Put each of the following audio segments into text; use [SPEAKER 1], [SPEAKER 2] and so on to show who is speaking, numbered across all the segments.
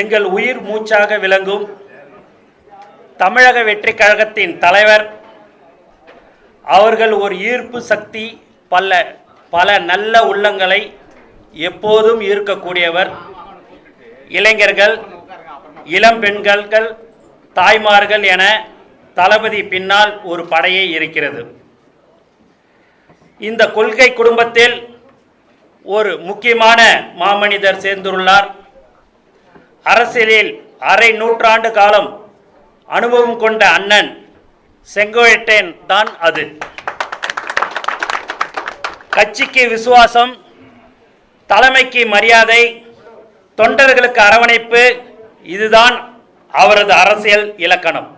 [SPEAKER 1] எங்கள் உயிர் மூச்சாக விளங்கும் தமிழக வெற்றி கழகத்தின் தலைவர். அவர்கள் ஒரு ஈர்ப்பு சக்தி பல பல நல்ல உள்ளங்களை எப்போதும் ஈர்க்கக்கூடியவர். இளைஞர்கள் இளம் பெண்கள் தாய்மார்கள் என தளபதி பின்னால் ஒரு படையே இருக்கிறது. இந்த கொள்கை குடும்பத்தில் ஒரு முக்கியமான மாமனிதர் சேர்ந்துள்ளார். அரசியலில் அரை நூற்றாண்டு காலம் அனுபவம் கொண்ட அண்ணன் செங்கோட்டையன் தான் அது. கட்சிக்கு விசுவாசம் தலைமைக்கு மரியாதை தொண்டர்களுக்கு அரவணைப்பு இதுதான் அவரது அரசியல் இலக்கணம்.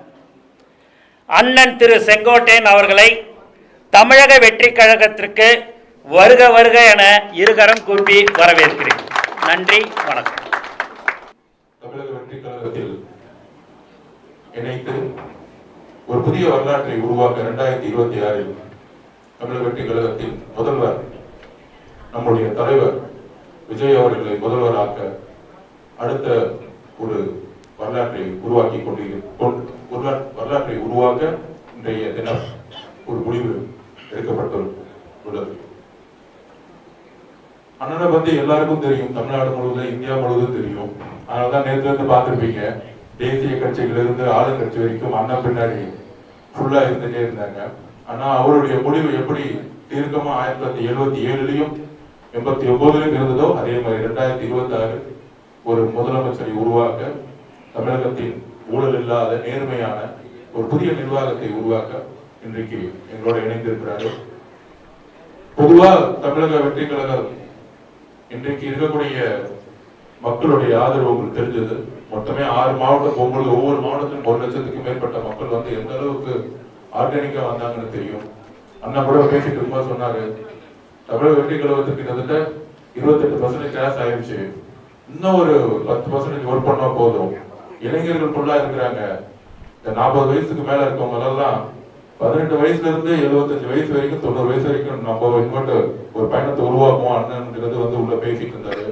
[SPEAKER 1] அண்ணன் திரு செங்கோட்டையன் அவர்களை தமிழக வெற்றி கழகத்திற்கு வருக வருக என இருகரம் கூப்பி வரவேற்கிறேன். நன்றி வணக்கம்
[SPEAKER 2] தமிழக வெற்றி கழகத்தில் இணைத்து ஒரு புதிய வரலாற்றை உருவாக்க இரண்டாயிரத்தி இருபத்தி ஆறில் தமிழக வெற்றி கழகத்தின் முதல்வர் நம்முடைய தலைவர் விஜய் அவர்களை முதல்வராக்க அடுத்த ஒரு வரலாற்றை உருவாக்கி கொண்டிருக்கிற வரலாற்றை உருவாக்க இன்றைய தினம் ஒரு முடிவு எடுக்கப்பட்டுள்ளது அண்ணனை பத்தி எல்லாருக்கும் தெரியும் தமிழ்நாடு முழுவதும் இந்தியா முழுவதும் தெரியும். அதனாலதான் நேத்துல இருந்து பார்த்திருப்பீங்க. தேசிய கட்சியிலிருந்து இருந்து ஆளுங்கட்சி வரைக்கும் அண்ணன் பின்னாடி ஃபுல்லா இருந்துகிட்டே இருந்தாங்க. ஆனா அவருடைய முடிவு எப்படி தீர்க்கமாக ஆயிரத்தி தொள்ளாயிரத்தி எழுபத்தி ஏழுலயும் எண்பத்தி ஒன்பதுலயும் இருந்ததோ அதே மாதிரி ரெண்டாயிரத்தி இருபத்தாறு ஒரு முதலமைச்சரை உருவாக்க தமிழகத்தின் ஊழல் இல்லாத நேர்மையான ஒரு புதிய நிர்வாகத்தை உருவாக்க இன்றைக்கு எங்களோட இணைந்திருக்கிறாரு பொதுவா தமிழக வெற்றி கழகம் இன்றைக்கு இருக்கக்கூடிய மக்களுடைய ஆதரவு உங்களுக்கு தெரிஞ்சது. மொத்தமே ஆறு மாவட்டம் ஒவ்வொரு ஒவ்வொரு மாவட்டத்திலும் ஒரு லட்சத்துக்கு மேற்பட்ட மக்கள் வந்து எந்த அளவுக்கு ஆர்கானிக்கா வந்தாங்கன்னு தெரியும். அண்ணா கூட பேசிட்டு இருக்கும்போது சொன்னாரு தமிழக வெற்றி கழகத்துக்கு கிட்டத்தட்ட இருபத்தெட்டு பர்சன்டேஜ் கிளாஸ் ஆயிடுச்சு இன்னும் ஒரு பத்து பர்சன்டேஜ் ஒர்க் பண்ணா போதும். இளைஞர்கள் ஃபுல்லா இருக்கிறாங்க. இந்த நாற்பது வயசுக்கு மேல இருக்கவங்க எல்லாம் பதினெட்டு வயசுல இருந்து எழுபத்தஞ்சு வயசு வரைக்கும் தொண்ணூறு வயசு வரைக்கும் நம்ம இன்வெட்டு ஒரு பயணத்தை உருவாக்குவோம் அண்ணன்ங்கிறது வந்து உள்ள பேசிட்டு இருந்தாரு.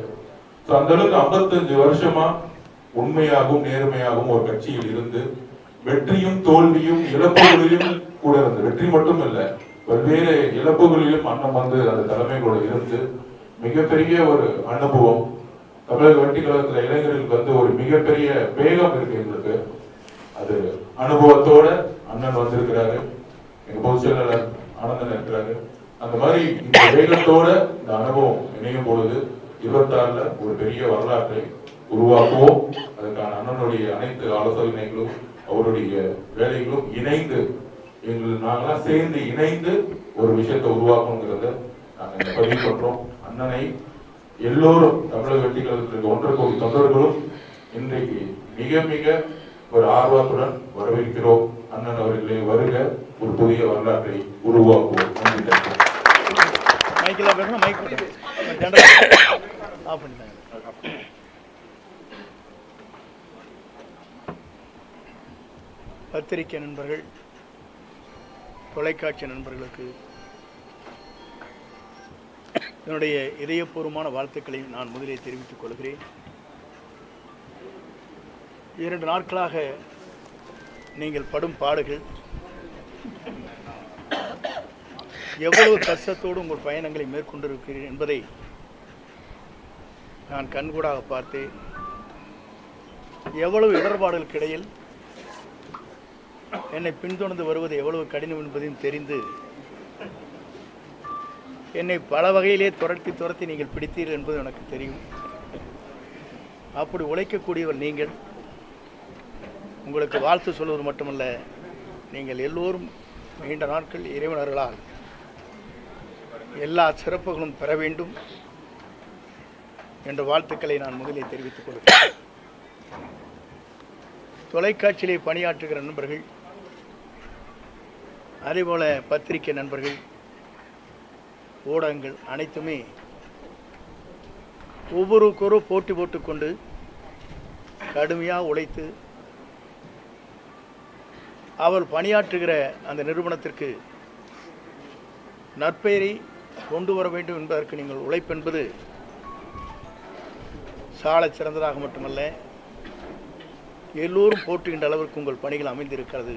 [SPEAKER 2] ஸோ அந்த அளவுக்கு ஐம்பத்தஞ்சு வருஷமா உண்மையாகவும் நேர்மையாகவும் ஒரு கட்சியில் இருந்து வெற்றியும் தோல்வியும் இழப்புகளிலும் கூட இருந்து வெற்றி மட்டும் இல்லை பல்வேறு இழப்புகளிலும் அண்ணன் வந்து அந்த தலைமைகளோட இருந்து மிகப்பெரிய ஒரு அனுபவம். தமிழக வெற்றி கழகத்துல இளைஞர்களுக்கு வந்து ஒரு மிகப்பெரிய வேகம் இருக்கு எங்களுக்கு. அது அனுபவத்தோட அண்ணன் வந்திருக்கிறாரு எங்க பொதுச் செயலாளர் ஆனந்தன் இருக்கிறாரு. அந்த மாதிரி இந்த வேகத்தோட இந்த அனுபவம் இணையும் பொழுது இருபத்தாறுல ஒரு பெரிய வரலாற்றை உருவாக்குவோம். அதுக்கான அண்ணனுடைய அனைத்து ஆலோசனைகளும் அவருடைய வேலைகளும் இணைந்து எங்கள் நாங்களாம் சேர்ந்து இணைந்து ஒரு விஷயத்தை உருவாக்கணுங்கிறத நாங்கள் பதிவு பண்றோம். அண்ணனை எல்லோரும் தமிழக வெற்றி கழகத்தில் ஒன்றரை கோடி தொண்டர்களும் இன்றைக்கு மிக மிக ஒரு ஆர்வத்துடன் வரவேற்கிறோம். அண்ணன் அவர்களே வருக ஒரு புதிய வரலாற்றை உருவாக்குவோம். நன்றி
[SPEAKER 3] மைக்கில் பேசணும் மைக் ஆஃப் பண்ணிட்டாங்க. பத்திரிகை நண்பர்கள் தொலைக்காட்சி நண்பர்களுக்கு என்னுடைய இதயபூர்வமான வாழ்த்துக்களை நான் முதலில் தெரிவித்துக் கொள்கிறேன். இரண்டு நாட்களாக நீங்கள் படும் பாடுகள் எவ்வளவு கஷ்டத்தோடு உங்கள் பயணங்களை மேற்கொண்டிருக்கிறீர்கள் என்பதை நான் கண்கூடாக பார்த்தேன். எவ்வளவு இடர்பாடுகளுக்கு இடையில் என்னை பின்தொடர்ந்து வருவது எவ்வளவு கடினம் என்பதையும் தெரிந்து என்னை பல வகையிலே துரத்தி துரத்தி நீங்கள் பிடித்தீர்கள் என்பது எனக்கு தெரியும். அப்படி உழைக்கக்கூடியவர் நீங்கள். உங்களுக்கு வாழ்த்து சொல்வது மட்டுமல்ல நீங்கள் எல்லோரும் நீண்ட நாட்கள் இறைவனர்களால் எல்லா சிறப்புகளும் பெற வேண்டும் என்ற வாழ்த்துக்களை நான் முதலில் தெரிவித்துக் கொள்கிறேன். தொலைக்காட்சியிலே பணியாற்றுகிற நண்பர்கள் அதேபோல் பத்திரிகை நண்பர்கள் ஊடகங்கள் அனைத்துமே ஒவ்வொருவருக்கொரு போட்டி போட்டுக்கொண்டு கடுமையாக உழைத்து அவர் பணியாற்றுகிற அந்த நிறுவனத்திற்கு நற்பெயரை கொண்டு வர வேண்டும் என்பதற்கு நீங்கள் உழைப்பென்பது சாலை சிறந்ததாக மட்டுமல்ல எல்லோரும் போற்றுகின்ற அளவிற்கு உங்கள் பணிகள் அமைந்திருக்கிறது.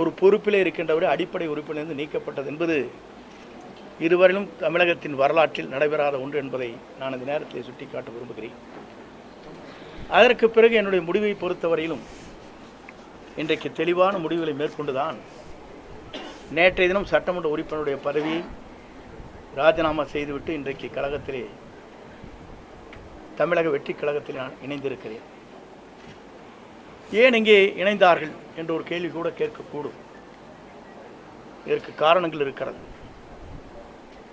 [SPEAKER 3] ஒரு பொறுப்பிலே இருக்கின்றவரை அடிப்படை உறுப்பிலிருந்து நீக்கப்பட்டது என்பது இதுவரையிலும் தமிழகத்தின் வரலாற்றில் நடைபெறாத ஒன்று என்பதை நான் இந்த நேரத்தில் சுட்டிக்காட்ட விரும்புகிறேன். அதற்கு பிறகு என்னுடைய முடிவை பொறுத்தவரையிலும் இன்றைக்கு தெளிவான முடிவுகளை மேற்கொண்டுதான் நேற்றைய தினம் சட்டமன்ற உறுப்பினருடைய பதவியை ராஜினாமா செய்துவிட்டு இன்றைக்கு கழகத்திலே தமிழக வெற்றி கழகத்தில் நான் இணைந்திருக்கிறேன். ஏன் இங்கே இணைந்தார்கள்? என்ற ஒரு கேள்வி கூட கேட்கக்கூடும். இதற்கு காரணங்கள் இருக்கிறது.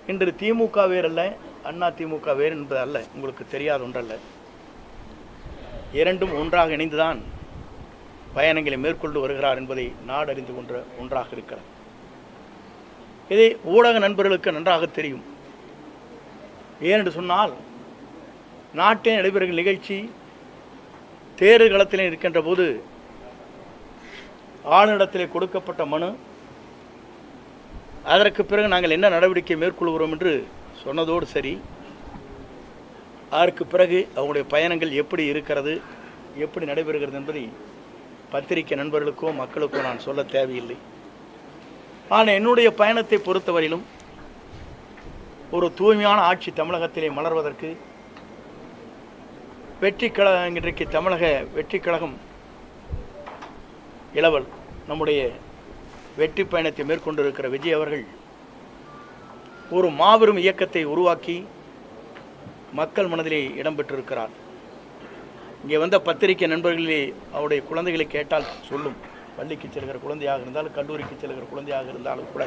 [SPEAKER 3] இன்று திமுக வேறல்ல அண்ணா திமுக வேறு என்பது அல்ல உங்களுக்கு தெரியாத ஒன்றல்ல. இரண்டும் ஒன்றாக இணைந்துதான் பயணங்களை மேற்கொண்டு வருகிறார் என்பதை நாடு அறிந்து கொன்ற ஒன்றாக இருக்கிறது. இதை ஊடக நண்பர்களுக்கு நன்றாக தெரியும். ஏனென்று சொன்னால் நாட்டில் நடைபெறுகிற நிகழ்ச்சி தேர்தல் களத்தில் இருக்கின்ற போது ஆளுநரிடத்திலே கொடுக்கப்பட்ட மனு. அதற்கு பிறகு நாங்கள் என்ன நடவடிக்கை மேற்கொள்கிறோம் என்று சொன்னதோடு சரி. அதற்கு பிறகு அவங்களுடைய பயணங்கள் எப்படி இருக்கிறது எப்படி நடைபெறுகிறது என்பதை பத்திரிகை நண்பர்களுக்கோ மக்களுக்கோ நான் சொல்ல தேவையில்லை. ஆனால் என்னுடைய பயணத்தை பொறுத்தவரையிலும் ஒரு தூய்மையான ஆட்சி தமிழகத்திலே மலர்வதற்கு வெற்றி கழகம் இன்றைக்கு தமிழக வெற்றி கழகம் இளவல். நம்முடைய வெற்றி பயணத்தை மேற்கொண்டிருக்கிற விஜய் அவர்கள் ஒரு மாபெரும் இயக்கத்தை உருவாக்கி மக்கள் மனதிலே இடம்பெற்றிருக்கிறார் இங்கே வந்த பத்திரிகை நண்பர்களே அவருடைய குழந்தைகளை கேட்டால் சொல்லும். பள்ளிக்கு செல்கிற குழந்தையாக இருந்தாலும் கல்லூரிக்கு செல்கிற குழந்தையாக இருந்தாலும் கூட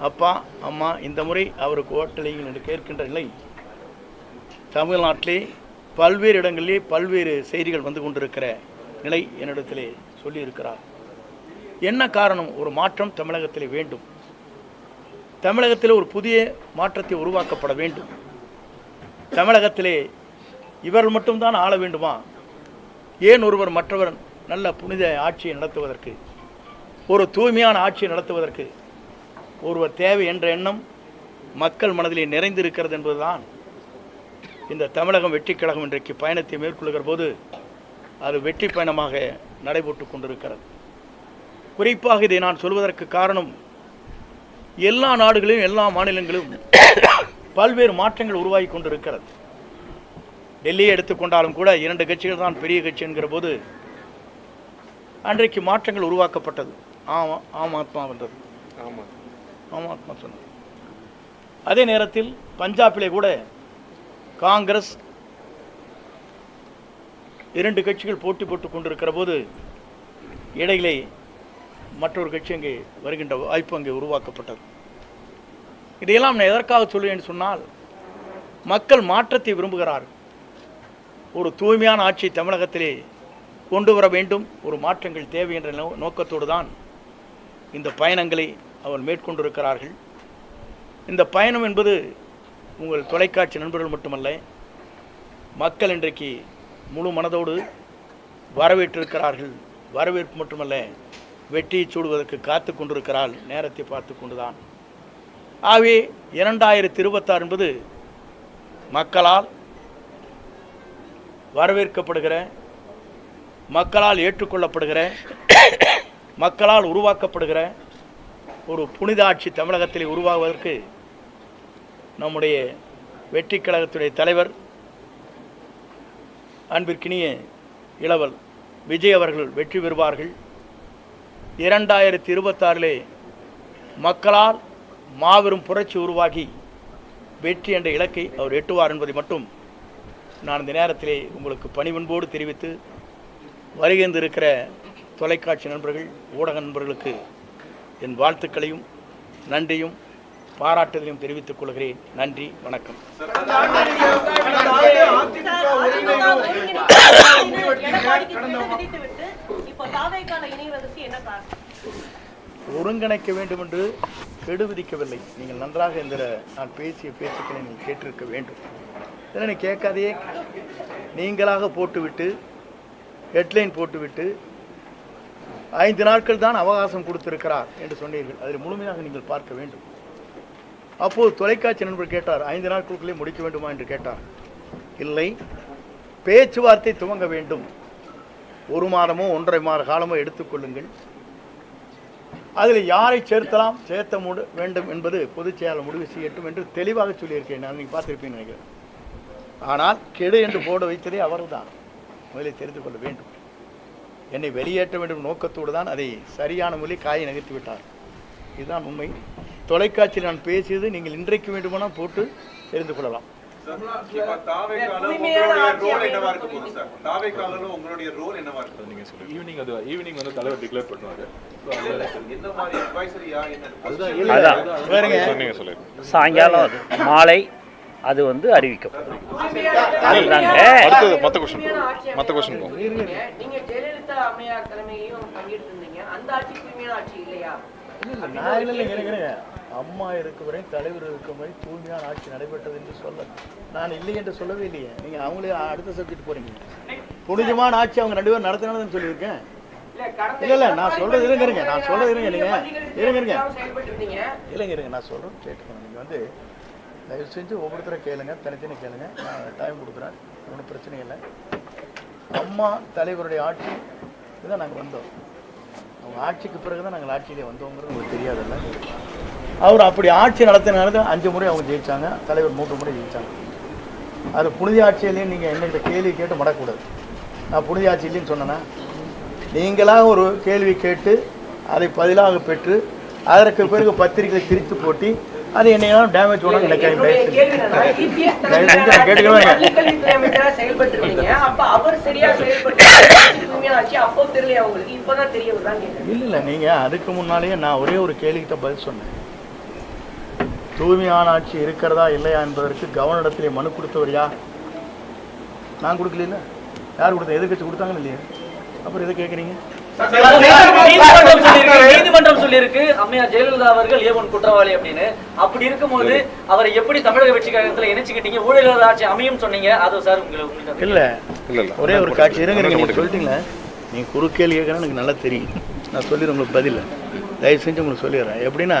[SPEAKER 3] அப்பா அம்மா இந்த முறை அவருக்கு ஓட்டலைகள் என்று கேட்கின்ற நிலை தமிழ்நாட்டிலே பல்வேறு இடங்களிலே பல்வேறு செய்திகள் வந்து கொண்டிருக்கிற நிலை என்னிடத்திலே சொல்லியிருக்கிறார். என்ன காரணம்? ஒரு மாற்றம் தமிழகத்தில் வேண்டும். தமிழகத்தில் ஒரு புதிய மாற்றத்தை உருவாக்கப்பட வேண்டும். தமிழகத்திலே இவர்கள் மட்டும்தான் ஆள வேண்டுமா? ஏன் ஒருவர் மற்றவர் நல்ல புனித ஆட்சியை நடத்துவதற்கு ஒரு தூய்மையான ஆட்சியை நடத்துவதற்கு ஒருவர் தேவை என்ற எண்ணம் மக்கள் மனதிலே நிறைந்திருக்கிறது என்பதுதான் இந்த தமிழகம் வெற்றி கழகம் இன்றைக்கு பயணத்தை மேற்கொள்கிற போது அது வெற்றி பயணமாக நடைபெற்று கொண்டிருக்கிறது. குறிப்பாக இதை நான் சொல்வதற்கு காரணம் எல்லா நாடுகளிலும் எல்லா மாநிலங்களிலும் பல்வேறு மாற்றங்கள் உருவாகி கொண்டிருக்கிறது. டெல்லியை எடுத்துக்கொண்டாலும் கூட இரண்டு கட்சிகள் தான் பெரிய கட்சி என்கிற போது அன்றைக்கு மாற்றங்கள் உருவாக்கப்பட்டது. ஆமா ஆம் ஆத்மா வந்தது.
[SPEAKER 4] ஆமாம்
[SPEAKER 3] ஆம். ஆத்மா சொன்னது. அதே நேரத்தில் பஞ்சாபிலே கூட காங்கிரஸ் இரண்டு கட்சிகள் போட்டி போட்டுக் கொண்டிருக்கிற போது இடையிலே மற்றொரு கட்சி அங்கே வருகின்ற வாய்ப்பு அங்கே உருவாக்கப்பட்டது. இதையெல்லாம் நான் எதற்காக சொல்லுவேன் சொன்னால் மக்கள் மாற்றத்தை விரும்புகிறார்கள். ஒரு தூய்மையான ஆட்சி தமிழகத்திலே கொண்டு வர வேண்டும். ஒரு மாற்றங்கள் தேவை என்ற நோ- நோக்கத்தோடு தான் இந்த பயணங்களை அவர் மேற்கொண்டிருக்கிறார்கள். இந்த பயணம் என்பது உங்கள் தொலைக்காட்சி நண்பர்கள் மட்டுமல்ல மக்கள் இன்றைக்கு முழு மனதோடு வரவேற்றிருக்கிறார்கள். வரவேற்பு மட்டுமல்ல வெற்றியை சூடுவதற்கு காத்து கொண்டிருக்கிறாள். நேரத்தை பார்த்து கொண்டுதான். ஆகவே இரண்டாயிரத்தி இருபத்தாறு என்பது மக்களால் வரவேற்கப்படுகிற மக்களால் ஏற்றுக்கொள்ளப்படுகிற மக்களால் உருவாக்கப்படுகிற ஒரு புனித ஆட்சி தமிழகத்தில் உருவாகுவதற்கு நம்முடைய வெற்றி கழகத்துடைய தலைவர் அன்பிற்கினிய இளவல் விஜய் அவர்கள் வெற்றி பெறுவார்கள். இரண்டாயிரத்தி இருபத்தாறிலே மக்களால் மாபெரும் புரட்சி உருவாகி வெற்றி என்ற இலக்கை அவர் எட்டுவார் என்பதை மட்டும் நான் இந்த நேரத்திலே உங்களுக்கு பணிவன்போடு தெரிவித்து வருகின்றிருக்கிற தொலைக்காட்சி நண்பர்கள் ஊடக நண்பர்களுக்கு என் வாழ்த்துக்களையும் நன்றியும் பாராட்டுதலையும் தெரிவித்துக் கொள்கிறேன். நன்றி வணக்கம். ஒருங்கிணைக்க வேண்டும் என்று கெடு விதிக்கவில்லை நீங்கள் நன்றாக இந்த நான் பேசிய பேச்சுக்களை நீங்கள் கேட்டிருக்க வேண்டும் இதனை கேட்காதையே நீங்களாக போட்டுவிட்டு ஹெட்லைன் போட்டுவிட்டு ஐந்து நாட்கள் தான் அவகாசம் கொடுத்திருக்கிறார் என்று சொன்னீர்கள் அதில் முழுமையாக நீங்கள் பார்க்க வேண்டும் அப்போது தொலைக்காட்சி நண்பர் கேட்டார் ஐந்து நாட்களுக்குள்ளே முடிக்க வேண்டுமா என்று கேட்டார் இல்லை. பேச்சுவார்த்தை துவங்க வேண்டும். ஒரு மாதமோ ஒன்றரை மாத காலமோ எடுத்துக்கொள்ளுங்கள் அதில் யாரை சேர்த்தலாம் சேர்த்த முடி வேண்டும் என்பது பொதுச் செயலாளர் முடிவு செய்யட்டும் என்று தெளிவாக சொல்லியிருக்கேன் நான் நீங்கள் பார்த்துருப்பீங்க நினைக்கிறேன். ஆனால் கெடு என்று போட வைத்ததே அவர்தான். முதலில் தெரிந்து கொள்ள வேண்டும். என்னை வெளியேற்ற வேண்டும் நோக்கத்தோடு தான் அதை சரியான மொழி காயை நகர்த்தி விட்டார். இதுதான் உண்மை. தொலைக்காட்சியில் நான் பேசியது நீங்கள் இன்றைக்கு வேண்டுமானால் போட்டு தெரிந்து கொள்ளலாம்.
[SPEAKER 5] ஈவினிங் அது ஈவினிங் வந்து தலைவர் டிக்ளேர் பண்ணுவாரு.
[SPEAKER 4] என்ன மாதிரி அட்வைசரியா என்ன
[SPEAKER 1] அதான்.
[SPEAKER 3] பாருங்க.
[SPEAKER 5] நீங்க சொல்லுங்க.
[SPEAKER 1] சாயங்காலம் அது மாலை அது வந்து அறிவிக்கப்படும் அதுதாங்க.
[SPEAKER 5] அடுத்தது மத்த கொஸ்டின் மத்த கொஸ்டின்
[SPEAKER 6] நீங்க ஜெயலலிதா அம்மையார் தலைமையிலையும் பங்கேற்றிருந்தீங்க அந்த ஆட்சி தூய்மையான ஆட்சி இல்லையா?
[SPEAKER 3] அம்மா இருக்கும் வரை தலைவர் இருக்கும் வரை தூய்மையான ஆட்சி நடைபெற்றது என்று சொல்ல நான் இல்லை என்று சொல்லவே இல்லையே. நீங்கள் அவங்களே அடுத்த சப்ஜெக்ட் போறீங்க. புனிதமான ஆட்சி அவங்க ரெண்டு பேரும் நடத்தினாலும் சொல்லியிருக்கேன்.
[SPEAKER 6] இல்ல
[SPEAKER 3] இல்ல, நான் சொல்றது இருங்க, இருங்க, நான் சொல்றது இருங்க.
[SPEAKER 6] பள்ளிகளுக்கு
[SPEAKER 3] இருங்க, இருங்க. இல்லைங்க இருங்க நான் சொல்கிறேன் கேட்டுக்கணும் நீங்கள் வந்து தயவு செஞ்சு ஒவ்வொருத்தரை கேளுங்க தனித்தனி கேளுங்க. நான் டைம் கொடுக்குறேன். ஒன்றும் பிரச்சனை இல்லை. அம்மா தலைவருடைய ஆட்சி தான் நாங்கள் வந்தோம். அவங்க ஆட்சிக்கு பிறகு தான் நாங்கள் ஆட்சியிலே வந்தோங்கிறது உங்களுக்கு தெரியாதுல்ல. அவர் அப்படி ஆட்சி நடத்தினால அஞ்சு முறை அவங்க ஜெயிச்சாங்க தலைவர் மூன்று முறை ஜெயிச்சாங்க. அது புனித ஆட்சியிலையும் நீங்கள் என்னகிட்ட கேள்வி கேட்டு மடக்கூடாது. நான் புனித ஆட்சி இல்லைன்னு சொன்னேன்னா நீங்களாக ஒரு கேள்வி கேட்டு அதை பதிலாக பெற்று அதற்கு பிறகு பத்திரிகை திரித்து போட்டி அது என்னையெல்லாம் டேமேஜ்
[SPEAKER 6] வருதான் கேட்குறேன்
[SPEAKER 3] இல்லை இல்லை நீங்கள் அதுக்கு முன்னாலேயே நான் ஒரே ஒரு கேள்விக்கு பதில் சொன்னேன். தூய்மையான ஆட்சி இருக்கிறதா இல்லையா என்பதற்கு கவர்னரிடத்திலே மனு கொடுத்தவர் யார் நான் கொடுக்கல யார் கொடுத்தா எதிர்கட்சி கொடுத்தாங்கன்னு இல்லையா அப்புறம் எதை கேட்குறீங்க
[SPEAKER 7] நீதிமன்றம் சொல்லியிருக்கு அம்மையார் ஜெயலலிதா அவர்கள் ஏவன் குற்றவாளி அப்படின்னு அப்படி இருக்கும்போது அவரை எப்படி தமிழக வெற்றி கழகத்துல இணைச்சுக்கிட்டீங்க ஊழல் ஆட்சி அமையும் சொன்னீங்க அது சார் உங்களுக்கு
[SPEAKER 3] இல்லை
[SPEAKER 5] இல்ல இல்ல
[SPEAKER 3] ஒரே ஒரு காட்சி இருங்க நீங்கள் சொல்லிட்டீங்களே நீங்கள் குறுக்கேள் கேட்குறேன் எனக்கு நல்லா தெரியும் நான் சொல்லிடுறேன் உங்களுக்கு பதில் தயவு செஞ்சு உங்களுக்கு சொல்லிடுறேன் எப்படின்னா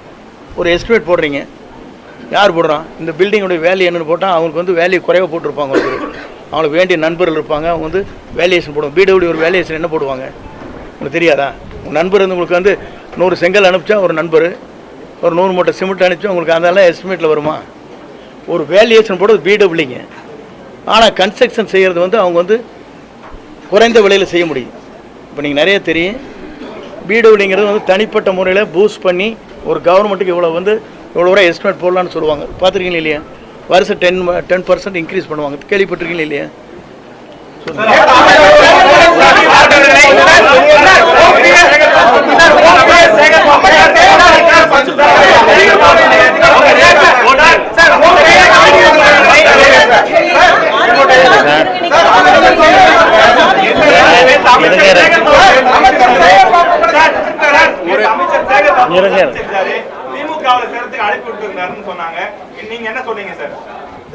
[SPEAKER 3] ஒரு எஸ்டிமேட் போடுறீங்க. யார் போடுறான்? இந்த பில்டிங்குடைய வேல்யூ என்னென்னு போட்டால் அவங்களுக்கு வந்து வேல்யூ குறைவாக போட்டிருப்பாங்க அவங்களுக்கு அவங்களுக்கு வேண்டிய நண்பர்கள் இருப்பாங்க. அவங்க வந்து வேல்யூஷன் போடுவாங்க. பிடபிள்யூ ஒரு வேல்யூஷன் என்ன போடுவாங்க? உங்களுக்கு தெரியாதா? உங்கள் நண்பர் வந்து உங்களுக்கு வந்து நூறு செங்கல் அனுப்பிச்சா ஒரு நண்பர். ஒரு நூறு மூட்டை சிமெண்ட் அனுப்பிச்சா உங்களுக்கு அதெல்லாம் எஸ்டிமேட்டில் வருமா? ஒரு வேல்யூஷன் போடுறது பிடபிள்யூங்க ஆனால் கன்ஸ்ட்ரக்ஷன் செய்கிறது வந்து அவங்க வந்து குறைந்த விலையில் செய்ய முடியும். இப்போ நீங்கள் நிறைய தெரியும். பிடபிள்யூங்கிறது வந்து தனிப்பட்ட முறையில் பூஸ்ட் பண்ணி ஒரு கவர்மெண்ட்டுக்கு இவ்வளோ வந்து இவ்வளோ ரூபா எஸ்டிமேட் போடலான்னு சொல்லுவாங்க பார்த்துருக்கீங்களா இல்லையா வருஷம் டென் டென் பர்சன்ட் இன்க்ரீஸ் பண்ணுவாங்க கேள்விப்பட்டிருக்கீங்களா இல்லையா
[SPEAKER 4] திமுகவுல சேர்த்துக்கு அழைப்பு விட்டுருந்தாருன்னு சொன்னாங்க நீங்க என்ன சொன்னீங்க சார்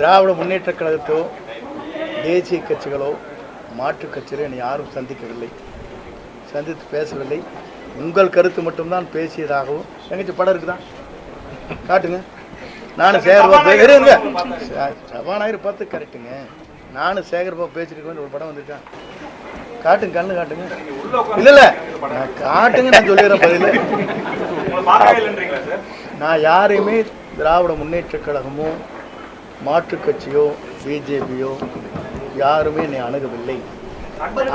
[SPEAKER 3] திராவிட முன்னேற்ற கழகத்தோ தேசிய கட்சிகளோ மாற்றுக் கட்சிகளோ என்னை யாரும் சந்திக்கவில்லை. சந்தித்து பேசவில்லை. உங்கள் கருத்து மட்டும்தான் பேசியதாகவும் எங்கச்சி படம் இருக்குதா? காட்டுங்க. நானும் சேகர்பாபு இருங்க சபாநாயகர் பார்த்து கரெக்டுங்க. நானும் சேகர்பாபு பேசிட்டு ஒரு படம் வந்திருக்கா காட்டுங்க கண்ணு காட்டுங்க. இல்ல இல்ல. நான் காட்டுங்க நான் சொல்லிடுறேன் பதில். நான் யாரையுமே திராவிட முன்னேற்ற கழகமோ மாற்றுக் கட்சியோ பிஜேபியோ யாருமே என்னை அணுகவில்லை.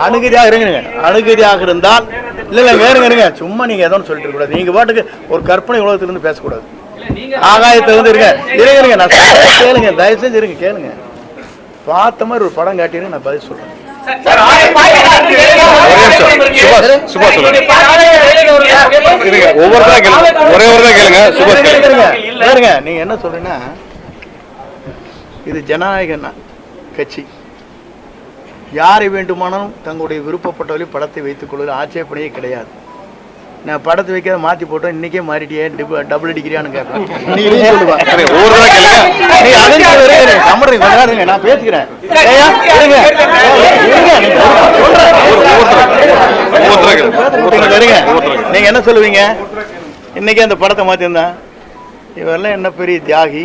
[SPEAKER 3] அணுகதியாக இருங்க அணுகதியாக இருந்தால் இல்லை இல்லை வேறுங்க இருங்க சும்மா நீங்கள் ஒன்று சொல்லிட்டு இருக்கக்கூடாது நீங்கள் பாட்டுக்கு ஒரு கற்பனை உலகத்திலிருந்து பேசக்கூடாது. ஆகாயத்திலிருந்து இருங்க இருங்க. இருங்க நான் கேளுங்க. தயவு செஞ்சு இருங்க. கேளுங்க. பார்த்த மாதிரி ஒரு படம் காட்டிடுங்க நான் பதில் சொல்கிறேன்
[SPEAKER 5] ஒவ்வொருத்தரா கேளுங்க ஒரே ஒரு தான் கேளுங்க.
[SPEAKER 3] நீங்க என்ன சொல்றீங்கன்னா இது ஜனநாயக கட்சி. யாரை வேண்டுமானாலும் தங்களுடைய விருப்பப்பட்டவர்களே படத்தை வைத்துக்கொள்வது ஆட்சேபனையே கிடையாது. நான் படத்தை வைக்காத மாத்தி போட்டோம் இன்னைக்கே மாறிட்டியே டபுள் டிகிரியானு கேட்பேன் நான் பேசுகிறேன் நீங்க என்ன சொல்லுவீங்க? இன்னைக்கே அந்த படத்தை மாற்றிருந்தேன் இவரெல்லாம் என்ன பெரிய தியாகி?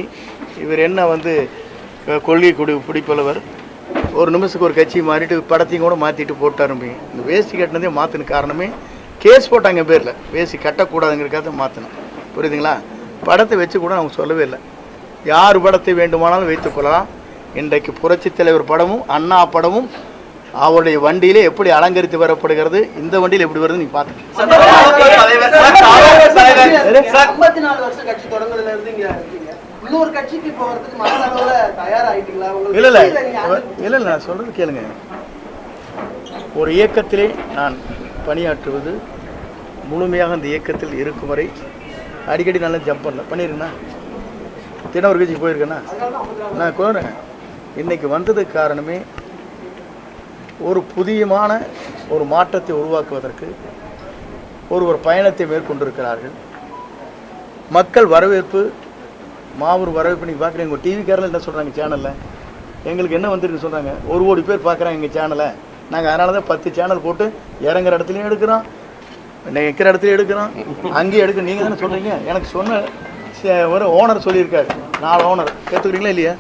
[SPEAKER 3] இவர் என்ன வந்து கொள்கை குடி பிடிப்பளவர். ஒரு நிமிஷத்துக்கு ஒரு கட்சி மாறிட்டு படத்தையும் கூட மாற்றிட்டு போட்டாரும்பீங்க இந்த வேஷ்டி கட்டினதே மாற்றின காரணமே கேஸ் போட்டாங்க பேரில். வேஷ்டி கட்டக்கூடாதுங்கிறக்காக மாற்றினேன் புரியுதுங்களா? படத்தை வச்சு கூட அவங்க சொல்லவே இல்லை. யார் படத்தை வேண்டுமானாலும் வைத்துக்கொள்ளலாம் இன்றைக்கு புரட்சித் தலைவர் படமும் அண்ணா படமும் அவருடைய வண்டியிலே எப்படி அலங்கரித்து வரப்படுகிறது இந்த வண்டியில் எப்படி வருது நீங்க பார்த்துக்கங்க.
[SPEAKER 8] இன்னொரு கட்சிக்கு போறதுக்கு மனதளவுல தயாராயிட்டீங்களா? உங்களுக்கு
[SPEAKER 3] இல்லை இல்லை. இல்லை இல்லை நான் சொல்கிறது கேளுங்க. ஒரு இயக்கத்திலே நான் பணியாற்றுவது முழுமையாக அந்த இயக்கத்தில் இருக்கும் வரை அடிக்கடி நல்லா ஜம்ப் பண்ணல. பண்ணியிருக்கேண்ணா தினம் ஒரு கட்சிக்கு போயிருக்கேண்ணா நான் கோரேன் இன்னைக்கு வந்ததுக்கு காரணமே ஒரு புதியமான ஒரு மாற்றத்தை உருவாக்குவதற்கு ஒரு ஒரு பயணத்தை மேற்கொண்டிருக்கிறார்கள். மக்கள் வரவேற்பு மாபெரும் வரவேற்பு நீங்கள் பார்க்குறீங்க உங்கள் டிவிக்காரில் என்ன சொல்கிறாங்க சேனலில் எங்களுக்கு என்ன வந்துருக்கு சொல்கிறாங்க ஒரு கோடி பேர் பார்க்குறாங்க எங்கள் சேனலை நாங்கள் அதனால தான் பத்து சேனல் போட்டு இறங்குற இடத்துலையும் எடுக்கிறோம். நிற்கிற இடத்துலையும் எடுக்கிறோம். அங்கேயும் எடுக்க நீங்கள் தானே சொல்கிறீங்க எனக்கு சொன்ன சே- ஒரு ஓனர் சொல்லியிருக்காரு. நாலு ஓனர் கேட்டுக்கிறீங்களா இல்லையா?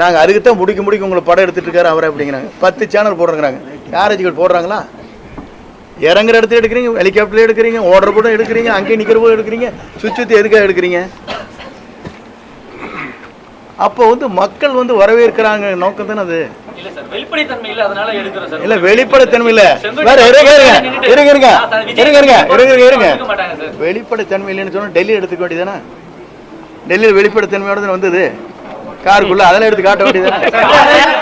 [SPEAKER 3] நாங்கள் அதுக்கு தான் முடிக்க முடிக்க உங்களை படம் எடுத்துகிட்டு இருக்காரு அவரை அப்படிங்கிறாங்க. பத்து சேனல் போடுறாங்கிறாங்க. யாராச்சும் போடுறாங்களா? இறங்குற இடத்துல எடுக்கிறீங்க ஹெலிகாப்டர்ல எடுக்கிறீங்க ஓடுற போதும் எடுக்கிறீங்க அங்கேயும் நிற்கிற போது எடுக்கிறீங்க சுவிட்ச் சுற்றி எதுக்காக எடுக்கிறீங்க? அப்போ வந்து மக்கள் வந்து வரவேற்கிறாங்க. நோக்கம் தானே அது?
[SPEAKER 7] இல்ல வெளிப்படைத்தன்மை இல்ல
[SPEAKER 3] வேற இருங்க இருங்க இருங்க இருங்க இருங்க இருங்க இருங்க வெளிப்படைத்தன்மை இல்லைன்னு சொன்னா டெல்லி எடுத்துக்க வேண்டியதானே டெல்லியில் வெளிப்படைத்தன்மையோட வந்தது? காருக்குள்ள அதெல்லாம் எடுத்து காட்ட வேண்டியதானே